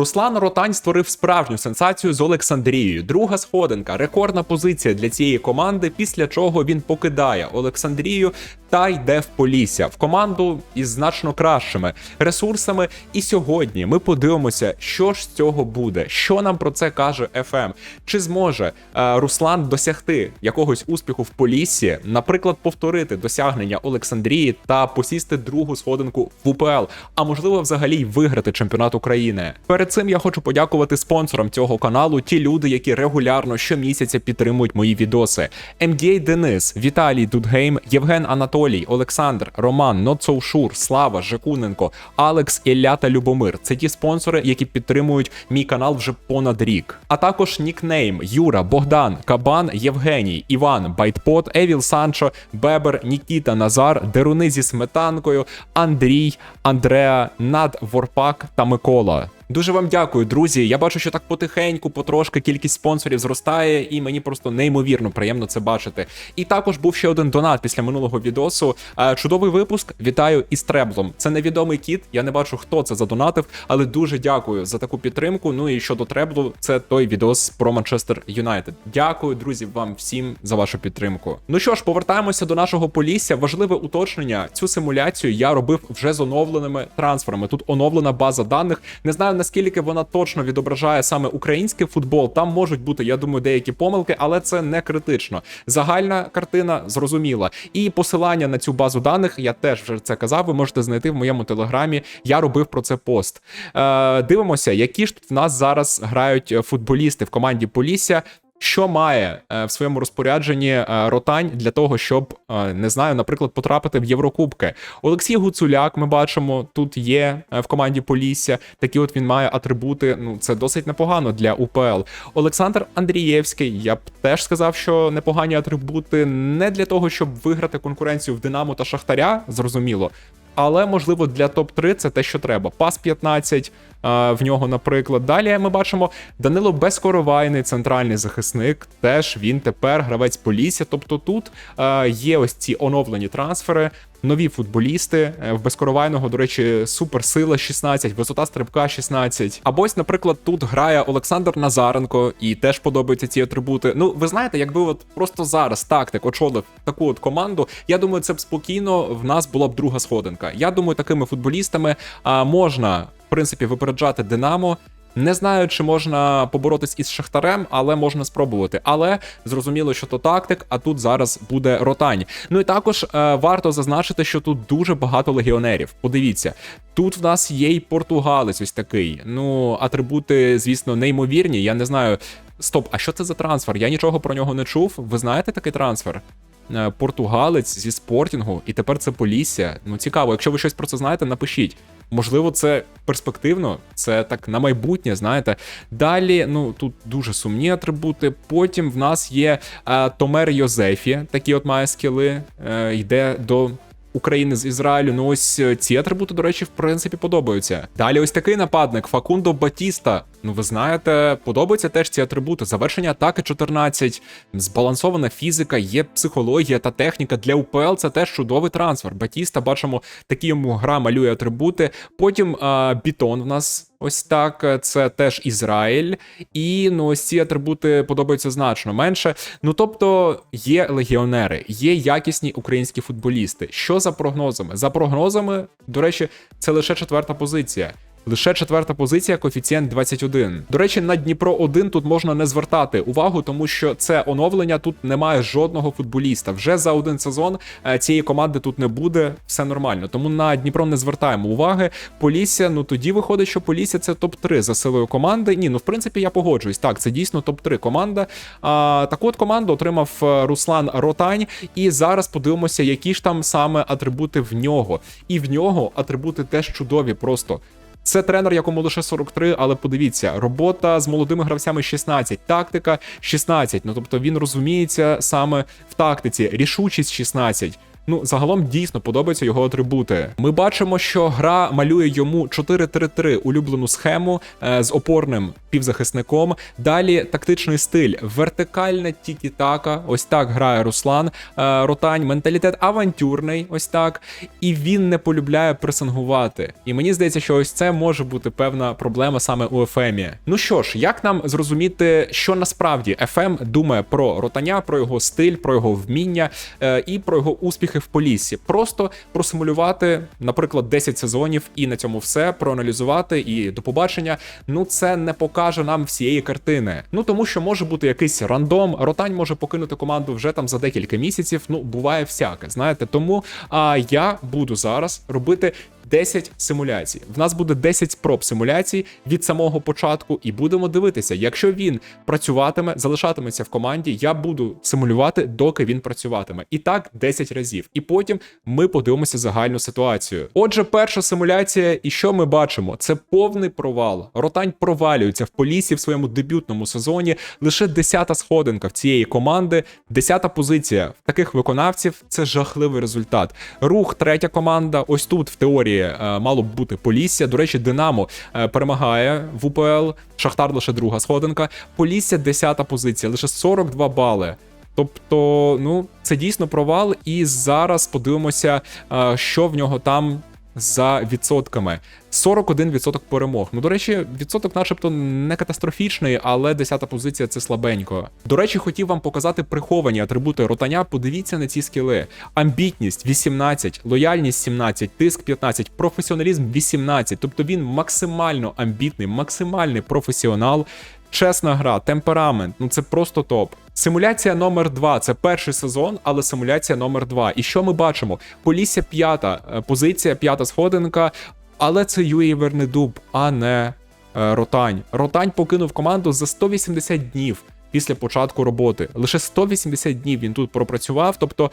Руслан Ротань створив справжню сенсацію з Олександрією. Друга сходинка, рекордна позиція для цієї команди. Після чого він покидає Олександрію та йде в Полісся в команду із значно кращими ресурсами. І сьогодні ми подивимося, що ж з цього буде, що нам про це каже ФМ. Чи зможе е, Руслан досягти якогось успіху в Поліссі, наприклад, повторити досягнення Олександрії та посісти другу сходинку в УПЛ, а можливо, взагалі й виграти чемпіонат України. Перед цим я хочу подякувати спонсорам цього каналу, ті люди, які регулярно щомісяця підтримують мої відоси. MDA Денис, Віталій Дудгейм, Євген Анатолій, Олександр, Роман, Sure, Слава, Жекуненко, Алекс, Ілля та Любомир. Це ті спонсори, які підтримують мій канал вже понад рік. А також нікнейм Юра, Богдан, Кабан, Євгеній, Іван, Байтпот, Евіл Санчо, Бебер, Нікіта, Назар, Деруни зі сметанкою, Андрій, Андреа, Над Ворпак та Микола. Дуже вам дякую, друзі. Я бачу, що так потихеньку, потрошки кількість спонсорів зростає, і мені просто неймовірно приємно це бачити. І також був ще один донат після минулого відосу. Е, Чудовий випуск. Вітаю із Треблом. Це невідомий кіт. Я не бачу, хто це задонатив, але дуже дякую за таку підтримку. Ну і щодо Треблу, це той відос про Манчестер Юнайтед. Дякую, друзі, вам всім за вашу підтримку. Ну що ж, повертаємося до нашого полісся. Важливе уточнення. Цю симуляцію я робив вже з оновленими трансферами. Тут оновлена база даних. Не знаю наскільки вона точно відображає саме український футбол. Там можуть бути, я думаю, деякі помилки, але це не критично. Загальна картина зрозуміла. І посилання на цю базу даних я теж вже це казав. Ви можете знайти в моєму телеграмі. Я робив про це пост. Е, Дивимося, які ж тут в нас зараз грають футболісти в команді Полісся. Що має е, в своєму розпорядженні е, Ротань для того, щоб е, не знаю, наприклад, потрапити в Єврокубки? Олексій Гуцуляк, ми бачимо, тут є в команді Полісся. Такі от він має атрибути. Ну це досить непогано для УПЛ. Олександр Андрієвський. Я б теж сказав, що непогані атрибути не для того, щоб виграти конкуренцію в Динамо та Шахтаря, зрозуміло. Але можливо для топ-3 це те, що треба. Пас 15 а, в нього, наприклад. Далі ми бачимо Данило Безкоровайний, центральний захисник. Теж він тепер гравець Полісся. Тобто тут а, є ось ці оновлені трансфери. Нові футболісти Е, в безкоровайного, до речі, суперсила 16, висота стрибка 16. Або ось, наприклад, тут грає Олександр Назаренко, і теж подобаються ці атрибути. Ну, ви знаєте, якби от просто зараз тактик очолив таку от команду, я думаю, це б спокійно в нас була б друга сходинка. Я думаю, такими футболістами а, можна в принципі випереджати Динамо. Не знаю, чи можна поборотись із Шахтарем, але можна спробувати. Але зрозуміло, що то тактик, а тут зараз буде ротань. Ну і також е, варто зазначити, що тут дуже багато легіонерів. Подивіться, тут в нас є й португалець, ось такий. Ну, атрибути, звісно, неймовірні. Я не знаю. Стоп, а що це за трансфер? Я нічого про нього не чув. Ви знаєте такий трансфер? Е, Португалець зі спортінгу, і тепер це Полісся. Ну цікаво, якщо ви щось про це знаєте, напишіть. Можливо, це перспективно, це так на майбутнє, знаєте. Далі, ну тут дуже сумні атрибути. Потім в нас є е, Томер Йозефі, такі от має скіли, е, йде до. України з Ізраїлю, ну ось е, ці атрибути, до речі, в принципі, подобаються. Далі ось такий нападник Факундо Батіста. Ну, ви знаєте, подобаються теж ці атрибути. Завершення атаки 14, збалансована фізика, є психологія та техніка для УПЛ. Це теж чудовий трансфер. Батіста, бачимо, такі йому гра малює атрибути. Потім а, бітон в нас. Ось так, це теж Ізраїль, і ну ось ці атрибути подобаються значно менше. Ну тобто є легіонери, є якісні українські футболісти. Що за прогнозами? За прогнозами, до речі, це лише четверта позиція. Лише четверта позиція, коефіцієнт 21. До речі, на Дніпро 1 тут можна не звертати увагу, тому що це оновлення тут немає жодного футболіста. Вже за один сезон е, цієї команди тут не буде, все нормально. Тому на Дніпро не звертаємо уваги. Полісся, ну тоді виходить, що Полісся це топ-3 за силою команди. Ні, ну в принципі я погоджуюсь. Так, це дійсно топ-3 команда. А, Таку от команду отримав е, Руслан Ротань. І зараз подивимося, які ж там саме атрибути в нього. І в нього атрибути теж чудові просто. Це тренер, якому лише 43, але подивіться, робота з молодими гравцями 16, тактика 16. Ну тобто він розуміється саме в тактиці, рішучість 16. Ну загалом дійсно подобаються його атрибути. Ми бачимо, що гра малює йому 4-3-3 улюблену схему е, з опорним півзахисником. Далі тактичний стиль, вертикальна тікі-така. Ось так грає Руслан е, Ротань. Менталітет авантюрний, ось так. І він не полюбляє пресингувати. І мені здається, що ось це може бути певна проблема саме у ефемі. Ну що ж, як нам зрозуміти, що насправді ефем думає про ротаня, про його стиль, про його вміння е, і про його успіхи в полісі? Просто просимулювати, наприклад, 10 сезонів, і на цьому все проаналізувати і до побачення. Ну це не покаже нам всієї картини. Ну тому що може бути якийсь рандом. Ротань може покинути команду вже там за декілька місяців. Ну буває всяке, знаєте. Тому а я буду зараз робити 10 симуляцій. В нас буде 10 спроб симуляцій від самого початку, і будемо дивитися, якщо він працюватиме, залишатиметься в команді, я буду симулювати, доки він працюватиме. І так 10 разів. І потім ми подивимося загальну ситуацію. Отже, перша симуляція, і що ми бачимо? Це повний провал. Ротань провалюється в полісі в своєму дебютному сезоні. Лише 10-та сходинка в цієї команди, 10-та позиція в таких виконавців це жахливий результат. Рух, третя команда. Ось тут в теорії е, мало б бути Полісся. До речі, Динамо е, перемагає в УПЛ. Шахтар лише друга сходинка. Полісся 10-та позиція, лише 42 бали. Тобто, ну це дійсно провал, і зараз подивимося, е, що в нього там за відсотками. 41% перемог. Ну, до речі, відсоток, начебто, не катастрофічний, але 10-та позиція це слабенько. До речі, хотів вам показати приховані атрибути ротаня. Подивіться на ці скіли: амбітність 18, лояльність 17, тиск 15, професіоналізм 18. Тобто він максимально амбітний, максимальний професіонал. Чесна гра, темперамент, ну це просто топ. Симуляція номер 2 це перший сезон, але симуляція номер 2 І що ми бачимо? Полісся п'ята е, позиція, п'ята сходинка, але це Юрій Вернедуб, а не е, Ротань. Ротань покинув команду за 180 днів. Після початку роботи лише 180 днів він тут пропрацював. Тобто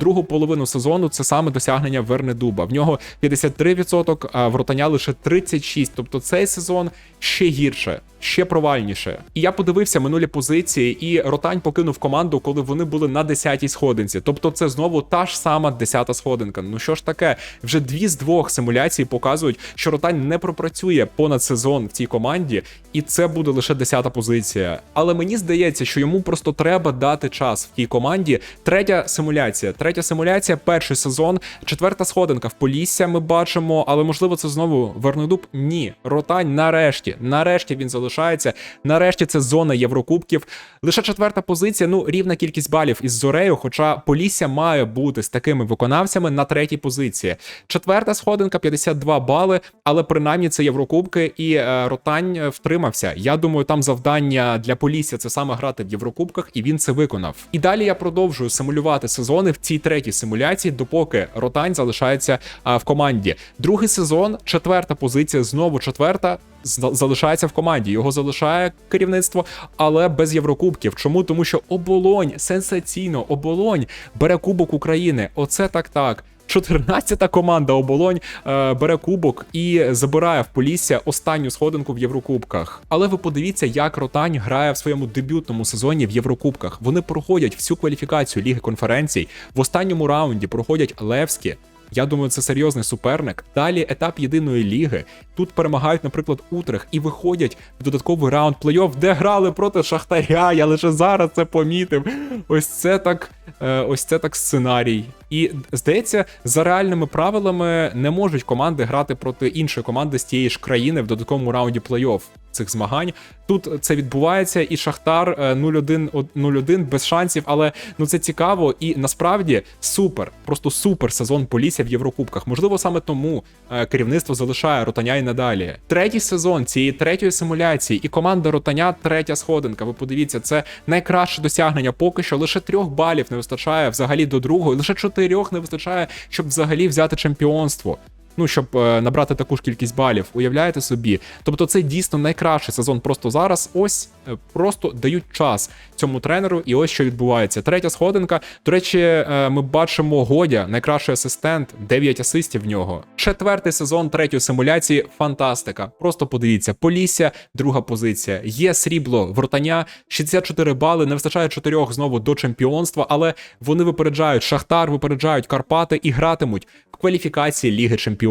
другу половину сезону це саме досягнення Вернедуба. В нього 53%, а в Ротаня лише 36%. Тобто цей сезон ще гірше, ще провальніше. І я подивився минулі позиції, і Ротань покинув команду, коли вони були на 10-й сходинці. Тобто, це знову та ж сама 10-та сходинка. Ну що ж таке, вже дві з двох симуляцій показують, що Ротань не пропрацює понад сезон в цій команді, і це буде лише 10-та позиція. Але мені здається, що йому просто треба дати час в тій команді. Третя симуляція, третя симуляція, перший сезон, четверта сходинка в Полісся. Ми бачимо, але можливо це знову Вернедуб. Ні, Ротань нарешті, нарешті він залишається. Нарешті це зона Єврокубків. Лише четверта позиція. Ну рівна кількість балів із Зорею. Хоча Полісся має бути з такими виконавцями на третій позиції. Четверта сходинка, 52 бали, але принаймні це Єврокубки, і е, Ротань втримався. Я думаю, там завдання для Полісся це саме грати в Єврокубках, і він це виконав. І далі я продовжую симулювати сезони в цій третій симуляції, допоки Ротань залишається а, в команді. Другий сезон, четверта позиція, знову четверта. Залишається в команді, його залишає керівництво, але без Єврокубків. Чому? Тому що оболонь сенсаційно, оболонь бере Кубок України. Оце так так. 14-та команда оболонь е, бере кубок і забирає в Полісся останню сходинку в Єврокубках. Але ви подивіться, як Ротань грає в своєму дебютному сезоні в Єврокубках. Вони проходять всю кваліфікацію Ліги конференцій. В останньому раунді проходять Левські. Я думаю, це серйозний суперник. Далі етап єдиної ліги. Тут перемагають, наприклад, Утрих і виходять в додатковий раунд плей-офф, де грали проти Шахтаря. Я лише зараз це помітив. Ось це так, е, ось це так сценарій. І здається, за реальними правилами не можуть команди грати проти іншої команди з тієї ж країни в додатковому раунді плей-офф цих змагань. Тут це відбувається, і Шахтар е, 0-1 от 0-1 без шансів, але ну це цікаво і насправді супер, просто супер сезон Полісся в Єврокубках. Можливо, саме тому е, керівництво залишає Ротаня і надалі. Третій сезон цієї третьої симуляції, і команда Ротаня третя сходинка. Ви подивіться, це найкраще досягнення поки що. Лише трьох балів не вистачає взагалі до другої, лише чотирьох не вистачає, щоб взагалі взяти чемпіонство. Ну щоб е, набрати таку ж кількість балів. Уявляєте собі? Тобто, це дійсно найкращий сезон просто зараз. Ось е, просто дають час цьому тренеру, і ось що відбувається. Третя сходинка. До речі, е, ми бачимо Годя, найкращий асистент, 9 асистів в нього. Четвертий сезон третьої симуляції. Фантастика. Просто подивіться, Полісся, друга позиція. Є срібло вротання, 64 бали. Не вистачає чотирьох знову до чемпіонства, але вони випереджають Шахтар, випереджають Карпати і гратимуть в кваліфікації Ліги Чемпіонів.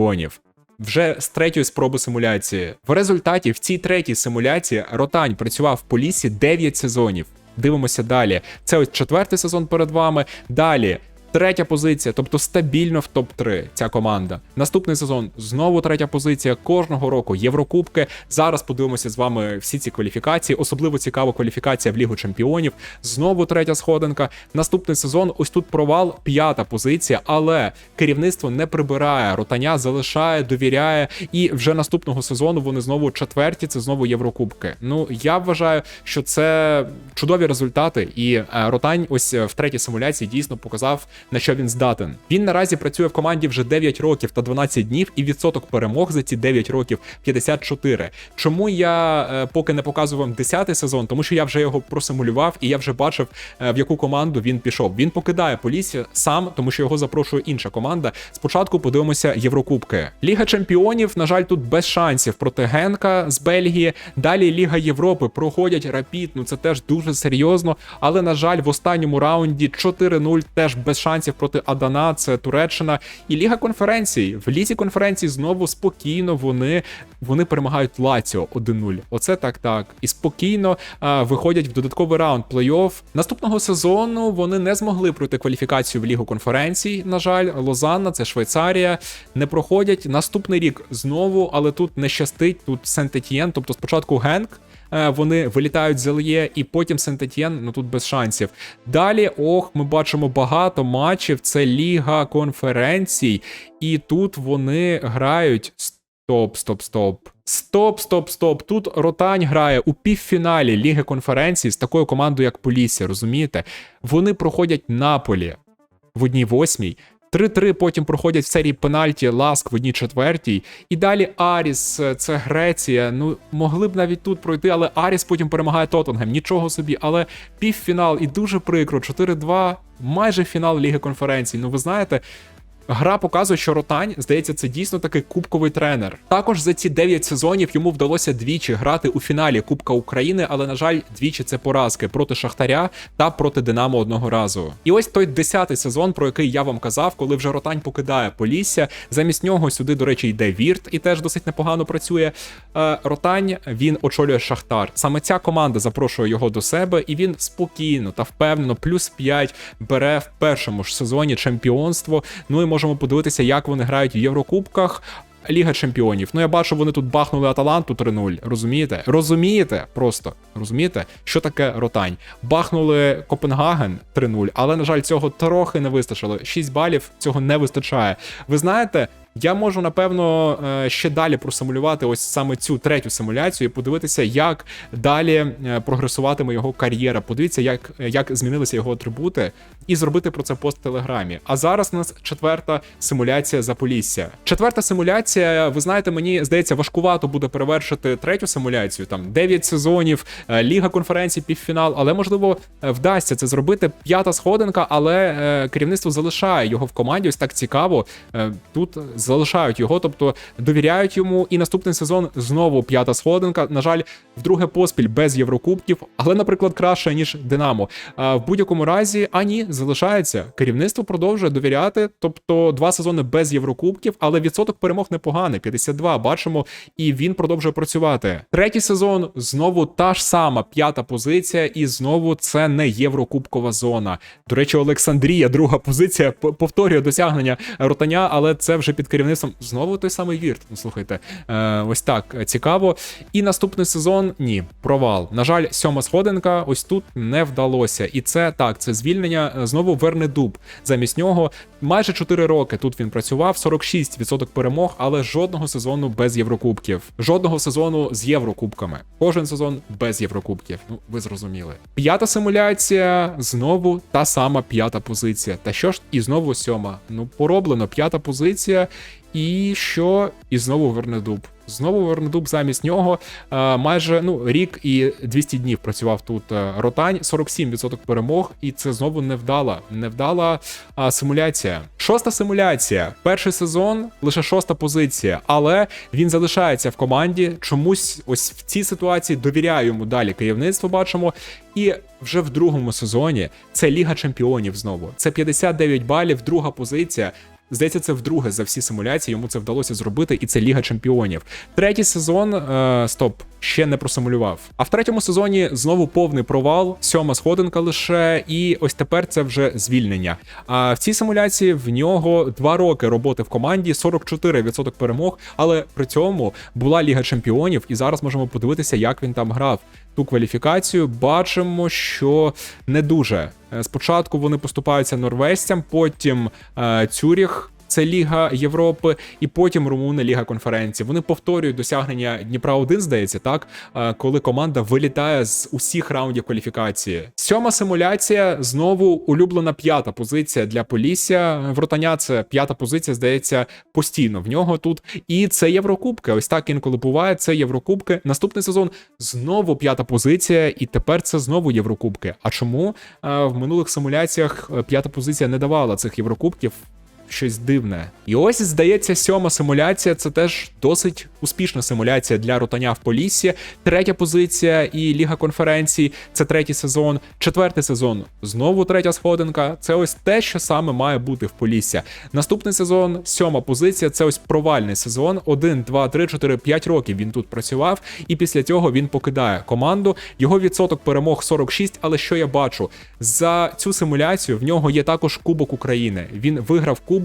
Вже з третьої спроби симуляції. В результаті в цій третій симуляції Ротань працював по лісі 9 сезонів. Дивимося далі. Це ось четвертий сезон перед вами. Далі. Третя позиція, тобто стабільно в топ-3 ця команда. Наступний сезон знову третя позиція. Кожного року Єврокубки. Зараз подивимося з вами всі ці кваліфікації. Особливо цікава кваліфікація в Лігу Чемпіонів. Знову третя сходинка. Наступний сезон. Ось тут провал, п'ята позиція, але керівництво не прибирає. Ротаня залишає, довіряє. І вже наступного сезону вони знову четверті. Це знову Єврокубки. Ну я вважаю, що це чудові результати. І е, Ротань, ось е, в третій симуляції дійсно показав на що він здатен. Він наразі працює в команді вже 9 років та 12 днів, і відсоток перемог за ці 9 років 54. Чому я е, поки не показую вам 10-й сезон? Тому що я вже його просимулював і я вже бачив, е, в яку команду він пішов. Він покидає Полісся сам, тому що його запрошує інша команда. Спочатку подивимося Єврокубки. Ліга чемпіонів, на жаль, тут без шансів проти Генка з Бельгії. Далі Ліга Європи проходять рапід. Ну це теж дуже серйозно. Але на жаль, в останньому раунді 4-0 теж без шансів проти Адана, це Туреччина. І Ліга конференцій. В лізі конференцій знову спокійно вони вони перемагають Лаціо 1-0. Оце так так. І спокійно а, виходять в додатковий раунд плей-офф. Наступного сезону вони не змогли пройти кваліфікацію в Лігу конференцій. На жаль, Лозанна, це Швейцарія, не проходять. Наступний рік знову, але тут не щастить. Тут Сент-Етьєн, тобто спочатку Генк. Е, вони вилітають з Лє, і потім Сент-Етьєн, ну тут без шансів. Далі, ох, ми бачимо багато матчів. Це Ліга конференцій, і тут вони грають. Стоп, стоп, стоп. Стоп, стоп, стоп. Тут Ротань грає у півфіналі Ліги конференцій з такою командою, як Полісся, розумієте? Вони проходять Наполі в одній восьмій. 3-3 потім проходять в серії пенальті Ласк в одній четвертій. І далі Аріс, це Греція. Ну, могли б навіть тут пройти, але Аріс потім перемагає Тоттенгем. Нічого собі. Але півфінал і дуже прикро. 4-2, майже фінал Ліги конференцій. Ну, ви знаєте, Гра показує, що Ротань, здається, це дійсно такий кубковий тренер. Також за ці 9 сезонів йому вдалося двічі грати у фіналі Кубка України, але, на жаль, двічі це поразки проти Шахтаря та проти Динамо одного разу. І ось той 10-й сезон, про який я вам казав, коли вже Ротань покидає Полісся. Замість нього сюди, до речі, йде Вірт і теж досить непогано працює. Е, Ротань він очолює Шахтар. Саме ця команда запрошує його до себе, і він спокійно та впевнено, плюс 5 бере в першому ж сезоні чемпіонство. Ну і можемо подивитися, як вони грають в Єврокубках. Ліга чемпіонів. Ну я бачу, вони тут бахнули Аталанту 3-0. Розумієте? Розумієте? Просто розумієте, що таке ротань? Бахнули Копенгаген 3-0, але на жаль, цього трохи не вистачило. 6 балів цього не вистачає. Ви знаєте, я можу напевно е, ще далі просимулювати ось саме цю третю симуляцію і подивитися, як далі е, прогресуватиме його кар'єра. Подивіться, як як змінилися його атрибути, і зробити про це пост в телеграмі. А зараз у нас четверта симуляція за Полісся. Четверта симуляція, ви знаєте, мені здається, важкувато буде перевершити третю симуляцію. Там 9 сезонів, е, ліга конференцій, півфінал, але можливо вдасться це зробити. П'ята сходинка, але керівництво залишає його в команді. Ось так цікаво. Тут залишають його, тобто довіряють йому. І наступний сезон знову п'ята сходинка. На жаль, вдруге поспіль без Єврокубків, але, наприклад, краще ніж Динамо. А в будь-якому разі ані залишається. Керівництво продовжує довіряти. Тобто два сезони без Єврокубків, але відсоток перемог непоганий. 52, бачимо, і він продовжує працювати. Третій сезон знову та ж сама п'ята позиція, і знову це не Єврокубкова зона. До речі, Олександрія, друга позиція, повторює досягнення ротаня, але це вже під керівництвом знову той самий Вірт. Ну слухайте, е, ось так цікаво. І наступний сезон ні, провал. На жаль, сьома сходинка ось тут не вдалося. І це так, це звільнення е, знову верне дуб. Замість нього майже 4 роки тут він працював, 46% перемог, але жодного сезону без Єврокубків. Жодного сезону з Єврокубками. Кожен сезон без Єврокубків. Ну, ви зрозуміли. П'ята симуляція знову та сама п'ята позиція. Та що ж, і знову сьома. Ну, пороблено, п'ята позиція. І що? І знову Вернедуб. Знову Вернедуб замість нього е, майже ну рік і 200 днів працював тут е, Ротань, 47% перемог, і це знову невдала, невдала а, симуляція. Шоста симуляція. Перший сезон, лише шоста позиція, але він залишається в команді. Чомусь ось в цій ситуації довіряю йому далі керівництво. Бачимо. І вже в другому сезоні це Ліга Чемпіонів знову. Це 59 балів, друга позиція. Здається, це вдруге за всі симуляції. Йому це вдалося зробити, і це Ліга Чемпіонів. Третій сезон е, стоп. Ще не просимулював. А в третьому сезоні знову повний провал, сьома сходинка лише, і ось тепер це вже звільнення. А в цій симуляції в нього два роки роботи в команді, 44% перемог. Але при цьому була Ліга Чемпіонів, і зараз можемо подивитися, як він там грав. Ту кваліфікацію бачимо, що не дуже. Е, Спочатку вони поступаються норвежцям, потім е, Цюріх. Це Ліга Європи, і потім Румуни Ліга конференції. Вони повторюють досягнення Дніпра 1 здається, так Е, коли команда вилітає з усіх раундів кваліфікації. Сьома симуляція знову улюблена п'ята позиція для Полісся. Вротаня це п'ята позиція, здається, постійно в нього тут. І це Єврокубки. Ось так інколи буває. Це Єврокубки. Наступний сезон знову п'ята позиція, і тепер це знову Єврокубки. А чому Е, в минулих симуляціях е, п'ята позиція не давала цих Єврокубків? Щось дивне. І ось здається, сьома симуляція це теж досить успішна симуляція для ротаня в Поліссі. Третя позиція і Ліга конференцій це третій сезон. Четвертий сезон знову третя сходинка. Це ось те, що саме має бути в Полісся. Наступний сезон, сьома позиція. Це ось провальний сезон. Один, два, три, чотири, п'ять років він тут працював, і після цього він покидає команду. Його відсоток перемог 46, Але що я бачу за цю симуляцію? В нього є також Кубок України. Він виграв Кубок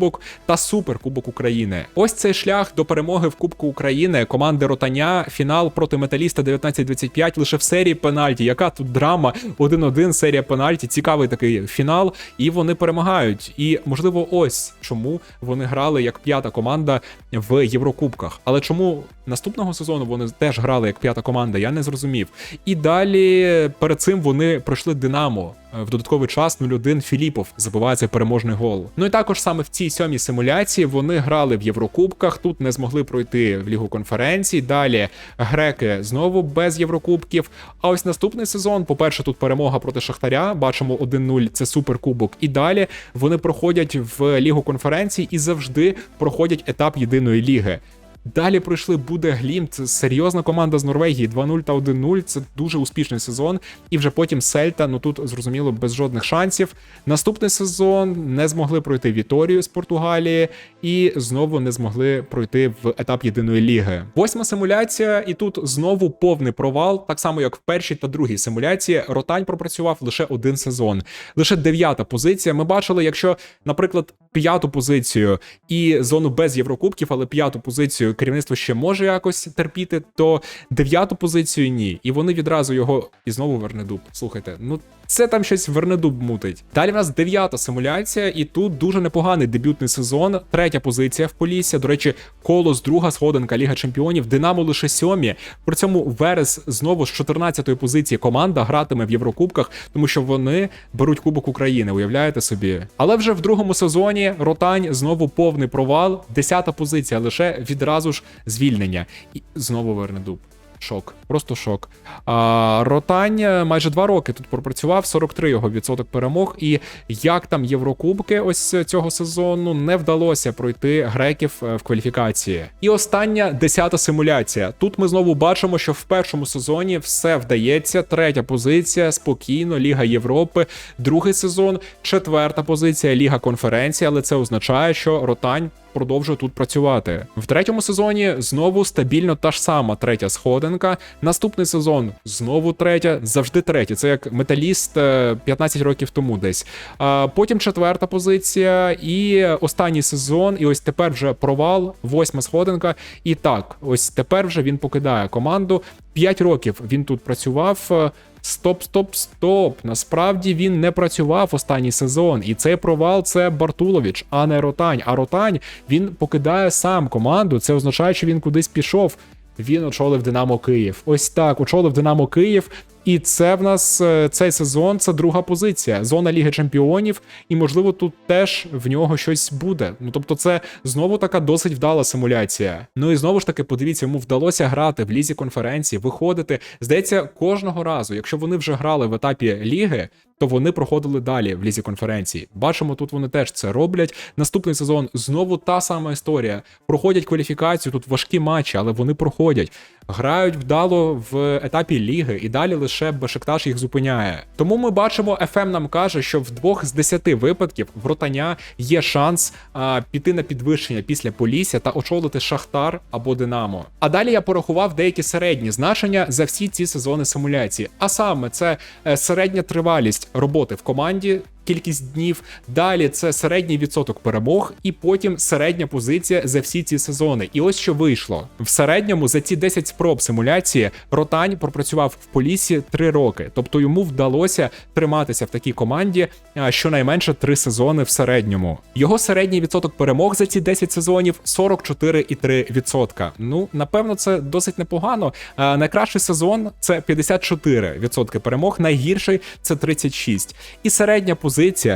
та Суперкубок України. Ось цей шлях до перемоги в Кубку України команди Ротаня. Фінал проти металіста 19-25 лише в серії пенальті. Яка тут драма? 1-1, серія пенальті. Цікавий такий фінал, і вони перемагають. І можливо, ось чому вони грали як п'ята команда в Єврокубках. Але чому наступного сезону вони теж грали як п'ята команда? Я не зрозумів. І далі перед цим вони пройшли Динамо. В додатковий час 0-1 Філіпов забиває переможний гол. Ну і також саме в цій сьомій симуляції вони грали в Єврокубках. Тут не змогли пройти в Лігу конференцій. Далі греки знову без Єврокубків. А ось наступний сезон, по-перше, тут перемога проти Шахтаря. Бачимо 1-0, це суперкубок. І далі вони проходять в Лігу конференцій і завжди проходять етап єдиної ліги. Далі пройшли буде Глім. Це серйозна команда з Норвегії. 2-0 та 1-0. Це дуже успішний сезон. І вже потім Сельта. Ну тут зрозуміло без жодних шансів. Наступний сезон не змогли пройти Віторію з Португалії, і знову не змогли пройти в етап єдиної ліги. Восьма симуляція, і тут знову повний провал, так само як в першій та другій симуляції. Ротань пропрацював лише один сезон. Лише дев'ята позиція. Ми бачили, якщо, наприклад, п'яту позицію і зону без Єврокубків, але п'яту позицію керівництво ще може якось терпіти, то дев'яту позицію ні. І вони відразу його і знову Вернедуб. Слухайте, ну це там щось Вернедуб мутить. Далі в нас дев'ята симуляція, і тут дуже непоганий дебютний сезон. Третя позиція в Полісся. До речі, колос, друга сходинка Ліга Чемпіонів. Динамо лише сьомі. При цьому Верес знову з 14-ї позиції команда гратиме в Єврокубках, тому що вони беруть Кубок України. Уявляєте собі? Але вже в другому сезоні Ротань знову повний провал. Десята позиція лише відразу ж звільнення. І знову Вернедуб. Шок, просто шок. А, Ротань майже два роки тут пропрацював, 43 його відсоток перемог. І як там Єврокубки ось цього сезону не вдалося пройти греків е, в кваліфікації. І остання десята симуляція. Тут ми знову бачимо, що в першому сезоні все вдається. Третя позиція спокійно, Ліга Європи, другий сезон, четверта позиція, Ліга конференції, але це означає, що Ротань продовжує тут працювати. В третьому сезоні знову стабільно та ж сама третя сходинка. Наступний сезон знову третя, завжди третя. Це як металіст е, 15 років тому десь. А потім четверта позиція, і останній сезон, і ось тепер вже провал, восьма сходинка. І так, ось тепер вже він покидає команду. 5 років він тут працював. Стоп, стоп, стоп. Насправді він не працював останній сезон, і цей провал це Бартулович, а не Ротань. А Ротань він покидає сам команду. Це означає, що він кудись пішов. Він очолив Динамо Київ. Ось так, очолив Динамо Київ. І це в нас е, цей сезон це друга позиція. Зона Ліги Чемпіонів, і можливо тут теж в нього щось буде. Ну тобто, це знову така досить вдала симуляція. Ну і знову ж таки, подивіться, йому вдалося грати в лізі конференції, виходити. Здається, кожного разу, якщо вони вже грали в етапі ліги. То вони проходили далі в лізі конференції. Бачимо, тут вони теж це роблять. Наступний сезон знову та сама історія. Проходять кваліфікацію, тут важкі матчі, але вони проходять. Грають вдало в етапі ліги, і далі лише Бешикташ їх зупиняє. Тому ми бачимо, ФМ нам каже, що в двох з десяти випадків в Ротаня є шанс а, піти на підвищення після Полісся та очолити Шахтар або Динамо. А далі я порахував деякі середні значення за всі ці сезони симуляції. А саме це е, середня тривалість роботи в команді. Кількість днів, далі це середній відсоток перемог, і потім середня позиція за всі ці сезони. І ось що вийшло в середньому за ці 10 спроб симуляції Ротань пропрацював в полісі 3 роки, тобто йому вдалося триматися в такій команді щонайменше 3 сезони в середньому. Його середній відсоток перемог за ці 10 сезонів 44,3%. Ну напевно, це досить непогано. Найкращий сезон це 54% перемог, найгірший це 36%. І середня позиція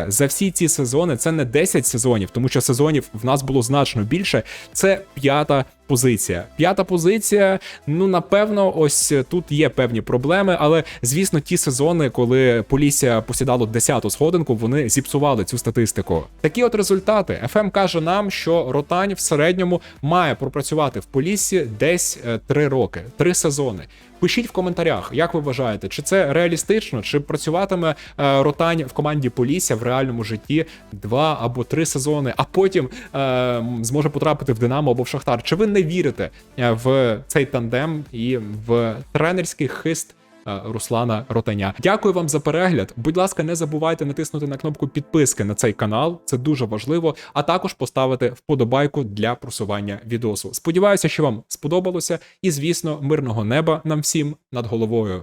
за всі ці сезони це не 10 сезонів, тому що сезонів в нас було значно більше. Це п'ята позиція. П'ята позиція. Ну напевно, ось тут є певні проблеми, але звісно, ті сезони, коли Полісся посідало 10-ту сходинку, вони зіпсували цю статистику. Такі от результати. ФМ каже нам, що Ротань в середньому має пропрацювати в Поліссі десь 3 роки, 3 сезони. Пишіть в коментарях, як ви вважаєте, чи це реалістично, чи працюватиме е, Ротань в команді Полісся в реальному житті два або три сезони, а потім е, зможе потрапити в Динамо або в Шахтар. Чи ви не вірите е, в цей тандем і в тренерський хист? е, Руслана Ротаня. Дякую вам за перегляд. Будь ласка, не забувайте натиснути на кнопку підписки на цей канал, це дуже важливо. А також поставити вподобайку для просування відосу. Сподіваюся, що вам сподобалося, і звісно, мирного неба нам всім над головою.